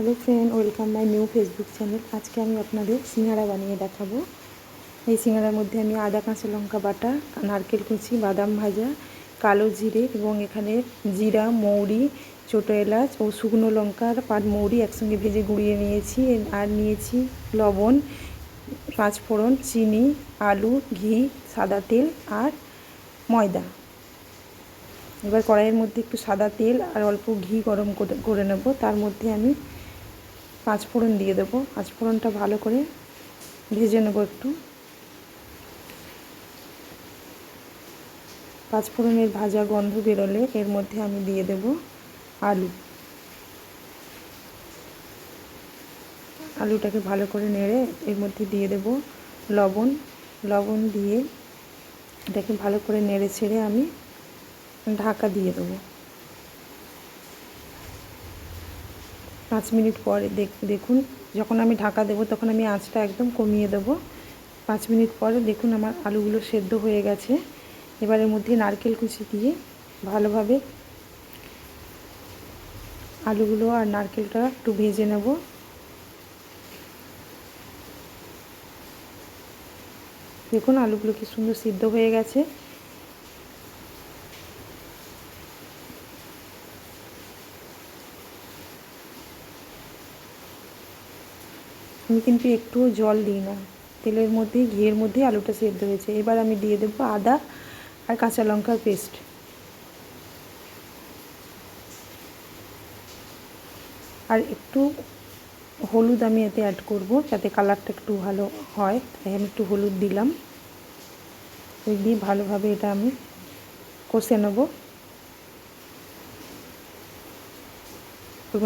Hello friend welcome my new Facebook channel আজকে আমি আপনাদের সিঙ্গারা বানিয়ে দেখাবো। এই সিঙ্গারার মধ্যে আমি আদা, কাঁচা লঙ্কা বাটা, নারকেল কুচি, বাদাম ভাজা, কালো জিরে এবং এখানে জিরা, মৌরি, ছোটো এলাচ ও শুকনো লঙ্কা আর পাট মৌরি একসঙ্গে ভেজে গুঁড়িয়ে নিয়েছি। আর নিয়েছি লবণ পাঁচ ফোড়ন চিনি, আলু, ঘি, সাদা তেল আর ময়দা। এবার কড়াইয়ের মধ্যে একটু সাদা তেল আর অল্প ঘি গরম করে নেব। তার মধ্যে আমি পাঁচ ফোড়ন দিয়ে দেবো। পাঁচ ফোড়নটা ভালো করে ভেজে নেব একটু। পাঁচ ফোড়নের ভাজা গন্ধ বেরোলে এর মধ্যে আমি দিয়ে দেব আলু। আলুটাকে ভালো করে নেড়ে এর মধ্যে দিয়ে দেব লবণ। লবণ দিয়ে এটাকে ভালো করে নেড়ে ছেড়ে আমি ঢাকা দিয়ে দেবো। পাঁচ মিনিট পরে দেখুন, যখন আমি ঢাকা দেবো, তখন আমি আঁচটা একদম কমিয়ে দেবো। পাঁচ মিনিট পরে দেখুন আমার আলুগুলো সেদ্ধ হয়ে গেছে। এবার এর মধ্যে নারকেল কুচি দিয়ে ভালোভাবে আলুগুলো আর নারকেলটা একটু ভেজে নেব। দেখুন আলুগুলো কি সুন্দর সিদ্ধ হয়ে গেছে। আমি কিন্তু একটুও জল দিই না। তেলের মধ্যেই, ঘিয়ের মধ্যেই আলুটা সেদ্ধ হয়েছে। এবার আমি দিয়ে দেবো আদা আর কাঁচা লঙ্কার পেস্ট। আর একটু হলুদ আমি এতে অ্যাড করব, যাতে কালারটা একটু ভালো হয়। তাই আমি একটু হলুদ দিলাম। ওই দিয়ে ভালোভাবে এটা আমি কষে নেব।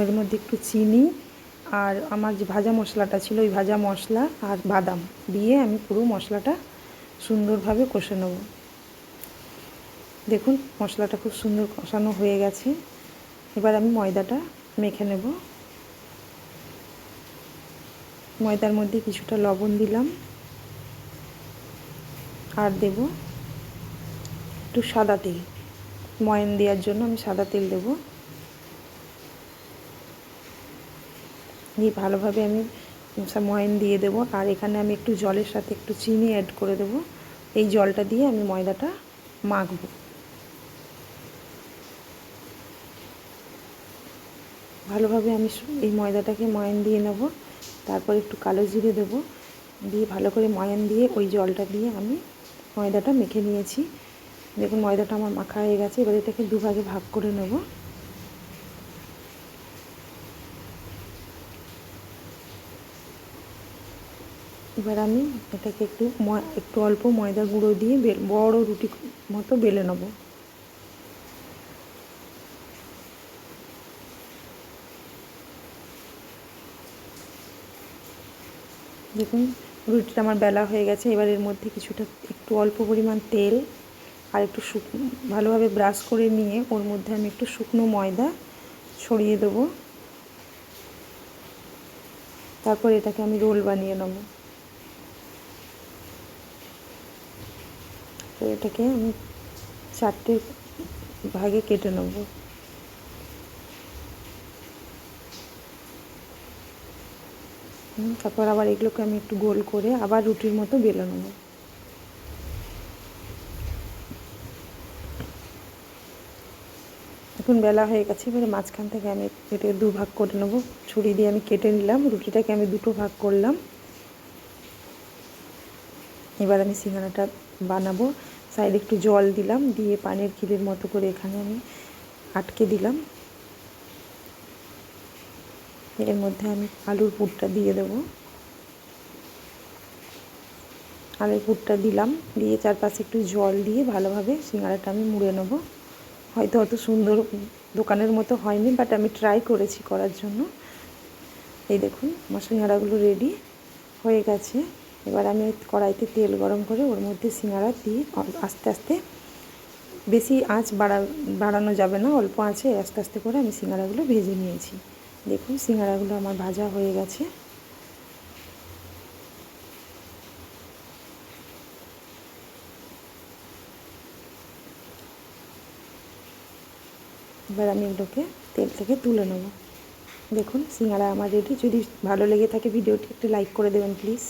এর মধ্যে একটু চিনি আর আমার যে ভাজা মশলাটা ছিল, ওই ভাজা মশলা আর বাদাম দিয়ে আমি পুরো মশলাটা সুন্দরভাবে কষে নেব। দেখুন, মশলাটা খুব সুন্দর কষানো হয়ে গেছে। এবার আমি ময়দাটা মেখে নেব। ময়দার মধ্যে কিছুটা লবণ দিলাম। আর দেব একটু সাদা তেল। ময়ন দেওয়ার জন্য আমি সাদা তেল দেবো। দিয়ে ভালোভাবে আমি ময়ন দিয়ে দেবো। আর এখানে আমি একটু জলের সাথে একটু চিনি অ্যাড করে দেবো। এই জলটা দিয়ে আমি ময়দাটা মাখবো। ভালোভাবে আমি এই ময়দাটাকে ময়ন দিয়ে নেব। তারপর একটু কালো জিরে দেবো। দিয়ে ভালো করে ময়ন দিয়ে ওই জলটা দিয়ে আমি ময়দাটা মেখে নিয়েছি। দেখুন ময়দাটা আমার মাখা হয়ে গেছে। এবার এটাকে দুভাগে ভাগ করে নেব। এবার আমি এটাকে একটু একটু অল্প ময়দা গুঁড়ো দিয়ে বড় রুটি মতো বেলে নেব। দেখুন, রুটিটা আমার বেলা হয়ে গেছে। এবার এর মধ্যে কিছুটা একটু অল্প পরিমাণ তেল আর একটু শুকনো ভালোভাবে ব্রাশ করে নিয়ে ওর মধ্যে আমি একটু শুকনো ময়দা ছড়িয়ে দেবো। তারপর এটাকে আমি রোল বানিয়ে নেব। তো এটাকে আমি চারটে ভাগে কেটে নেব। তারপর আবার এগুলোকে আমি একটু গোল করে আবার রুটির মতো বেলে নেব। এখন বেলা হয়ে গেছে, এবারে মাঝখান থেকে আমি এটাকে দু ভাগ করে নেব। ছুরি দিয়ে আমি কেটে নিলাম, রুটিটাকে আমি দুটো ভাগ করলাম। এবার আমি সিঙ্গারাটা বানাবো। সাইডে একটু জল দিলাম, দিয়ে পানের খিলের মতো করে এখানে আমি আটকে দিলাম। এর মধ্যে আমি আলুর পুরটা দিয়ে দেবো। আলুর পুরটা দিলাম, দিয়ে চারপাশে একটু জল দিয়ে ভালোভাবে সিঙ্গারাটা আমি মুড়ে নেব। হয়তো অত সুন্দর দোকানের মতো হয়নি বাট আমি ট্রাই করেছি করার জন্য। এই দেখুন, আমার সিঙ্গারাগুলো রেডি হয়ে গেছে। এবার আমি কড়াইতে তেল গরম করে ওর মধ্যে সিঙ্গারা দিয়ে আস্তে আস্তে বেশি আঁচ বাড়া বাড়ানো যাবে না, অল্প আঁচে আস্তে আস্তে করে আমি সিঙ্গারাগুলো ভেজে নিয়েছি। দেখুন সিঙ্গারাগুলো আমার ভাজা হয়ে গেছে। এবার আমি এগুলোকে তেল থেকে তুলে নেব। দেখুন সিঙ্গারা আমার রেডি যদি ভালো লেগে থাকে ভিডিওটি, একটু লাইক করে দেবেন প্লিজ